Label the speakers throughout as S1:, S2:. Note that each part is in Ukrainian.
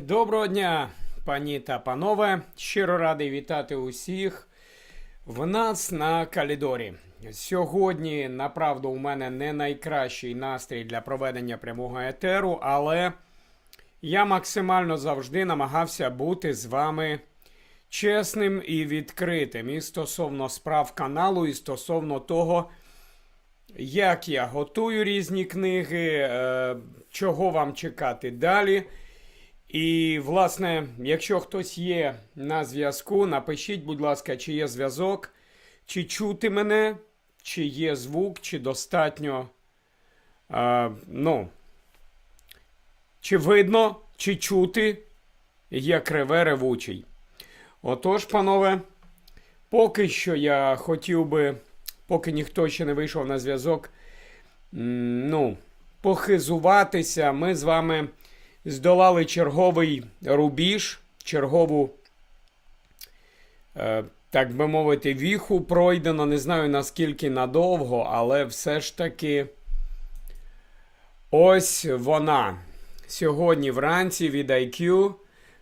S1: Доброго дня, пані та панове. Щиро радий вітати усіх в нас на Калідорі. Сьогодні, направду, у мене не найкращий настрій для проведення прямого етеру, але я максимально завжди намагався бути з вами чесним і відкритим і стосовно справ каналу, і стосовно того, як я готую різні книги, е, чого вам чекати далі. І, власне, якщо хтось є на зв'язку, напишіть, будь ласка, чи є зв'язок, чи чути мене, чи є звук, чи достатньо. Е, ну, чи видно, чи чути, є криве ревучий. Отож, панове, поки що я хотів би, поки ніхто ще не вийшов на зв'язок, ну, похизуватися. Ми з вами здолали черговий рубіж, чергову, е, так би мовити, віху пройдено. Не знаю наскільки надовго, але все ж таки ось вона. Сьогодні вранці від IQ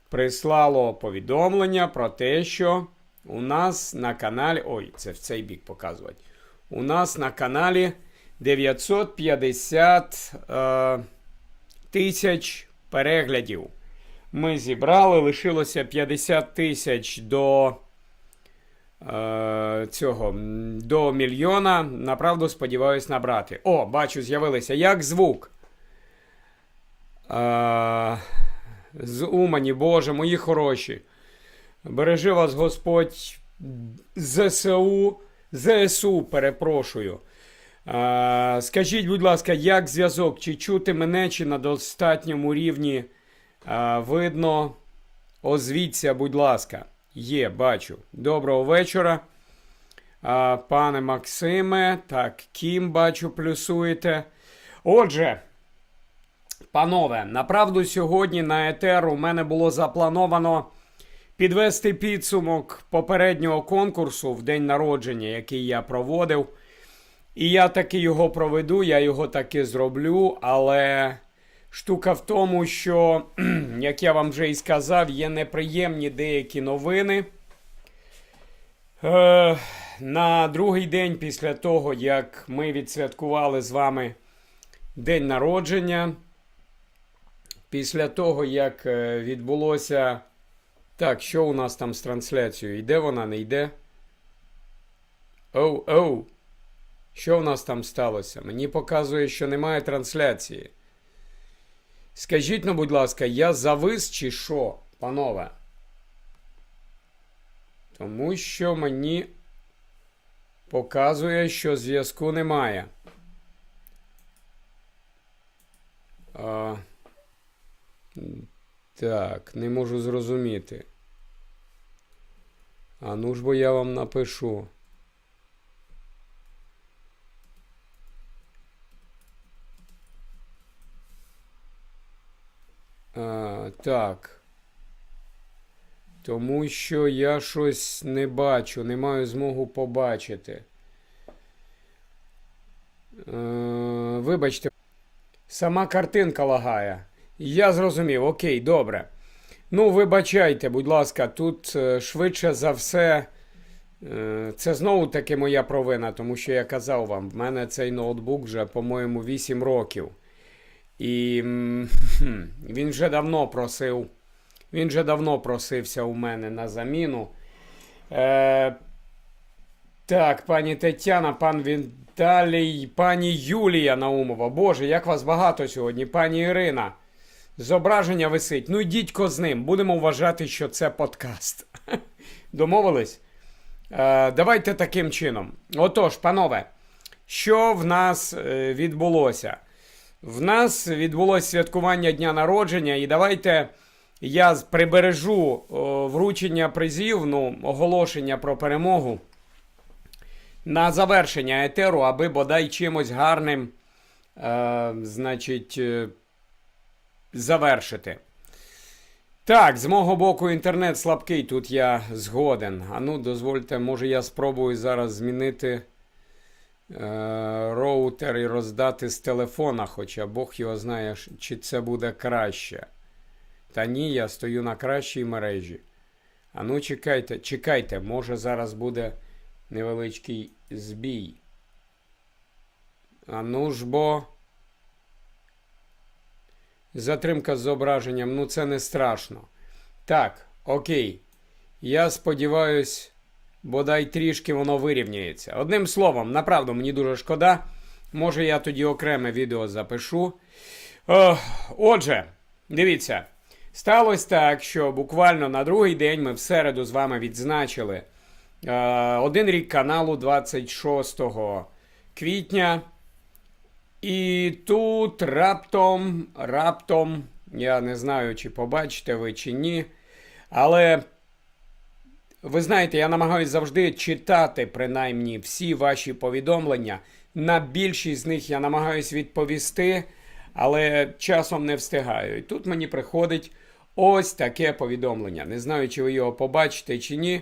S1: прислало повідомлення про те, що у нас на каналі. Ой, це в цей бік показувати. У нас на каналі 950 е, тисяч переглядів. Ми зібрали, лишилося 50 тисяч до е, цього до мільйона. Направду сподіваюсь набрати. О, бачу, з'явилися. Як звук? Е, з Умані, Боже, мої хороші. Бережи вас Господь ЗСУ, ЗСУ, перепрошую. Скажіть, будь ласка, як зв'язок? Чи чути мене, чи на достатньому рівні видно? Озвіться, будь ласка. Є, бачу. Доброго вечора. Пане Максиме, так, Кім, бачу, плюсуєте. Отже, панове, направду сьогодні на етеру у мене було заплановано підвести підсумок попереднього конкурсу в день народження, який я проводив. І я таки його проведу, я його таки зроблю, але штука в тому, що, як я вам вже і сказав, є неприємні деякі новини. Е, на другий день після того, як ми відсвяткували з вами день народження, після того, як е, відбулося. Так, що у нас там з трансляцією? Йде вона, не йде? Оу, оу. Що в нас там сталося? Мені показує, що немає трансляції. Скажіть, ну, будь ласка, я завис чи що, панове? Тому що мені показує, що зв'язку немає. А, так, не можу зрозуміти. А ну ж бо я вам напишу. А, так. Тому що я щось не бачу, не маю змогу побачити. Е, вибачте, сама картинка лагає. Я зрозумів, окей, добре. Ну, вибачайте, будь ласка, тут е, швидше за все. е, Це знову таки моя провина, тому що я казав вам, в мене цей ноутбук вже, по-моєму, 8 років. І він вже давно просив. Він вже давно просився у мене на заміну. Е, так, пані Тетяна, пан Віталій, пані Юлія Наумова. Боже, як вас багато сьогодні, пані Ірина. Зображення висить. Ну йдіть з ним. Будемо вважати, що це подкаст. Домовились? Е, давайте таким чином. Отож, панове, що в нас е, відбулося? В нас відбулося святкування дня народження, і давайте я прибережу вручення призів, ну, оголошення про перемогу на завершення етеру, аби бодай чимось гарним, е, значить, е, завершити. Так, з мого боку, інтернет слабкий, тут я згоден. А ну, дозвольте, може я спробую зараз змінити роутер і роздати з телефона, хоча Бог його знає, чи це буде краще. Та ні, я стою на кращій мережі. А ну, чекайте, чекайте, може зараз буде невеличкий збій. А ну ж бо. Затримка з зображенням, ну це не страшно. Так, окей. Я сподіваюсь, бодай трішки воно вирівняється. Одним словом, направду, мені дуже шкода. Може, я тоді окреме відео запишу. Отже, дивіться, сталося так, що буквально на другий день ми в середу з вами відзначили е, один рік каналу 26 квітня. І тут раптом, раптом, я не знаю, чи побачите ви, чи ні. Але ви знаєте, я намагаюся завжди читати принаймні всі ваші повідомлення. На більшість з них я намагаюся відповісти, але часом не встигаю. І тут мені приходить ось таке повідомлення. Не знаю, чи ви його побачите чи ні.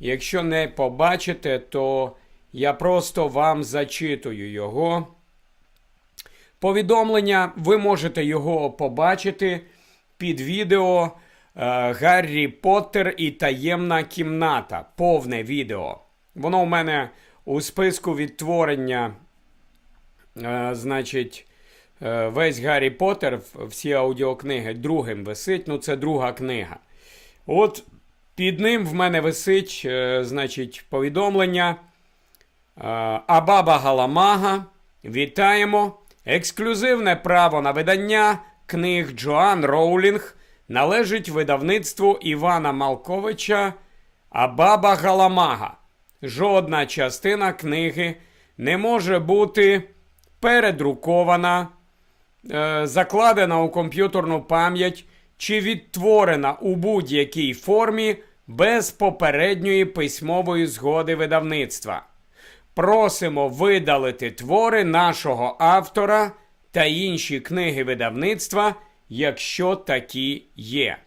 S1: Якщо не побачите, то я просто вам зачитую його. Повідомлення, ви можете його побачити під відео Гаррі Поттер і таємна кімната. Повне відео. Воно у мене у списку відтворення, е, значить, е, весь Гаррі Поттер, всі аудіокниги другим висить. Ну, це друга книга. От під ним в мене висить, е, значить, повідомлення. Е, Абаба Галамага. Вітаємо! Ексклюзивне право на видання книг Джоан Роулінг належить видавництву Івана Малковича Абаба Галамага. Жодна частина книги не може бути передрукована, е, закладена у комп'ютерну пам'ять чи відтворена у будь-якій формі без попередньої письмової згоди видавництва. Просимо видалити твори нашого автора та інші книги видавництва, якщо такі є.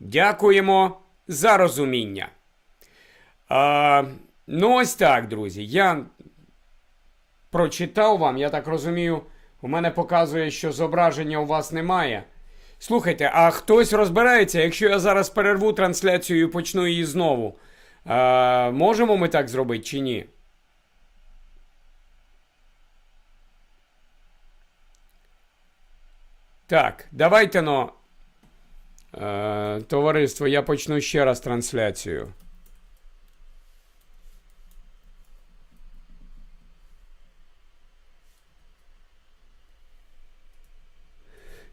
S1: Дякуємо за розуміння. А, ну, ось так, друзі. Я прочитав вам, я так розумію, у мене показує, що зображення у вас немає. Слухайте, а хтось розбирається, якщо я зараз перерву трансляцію і почну її знову. А, можемо ми так зробити чи ні? Так, давайте но. Е, товариство, я почну ще раз трансляцію.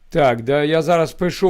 S1: Так, да, я зараз пишу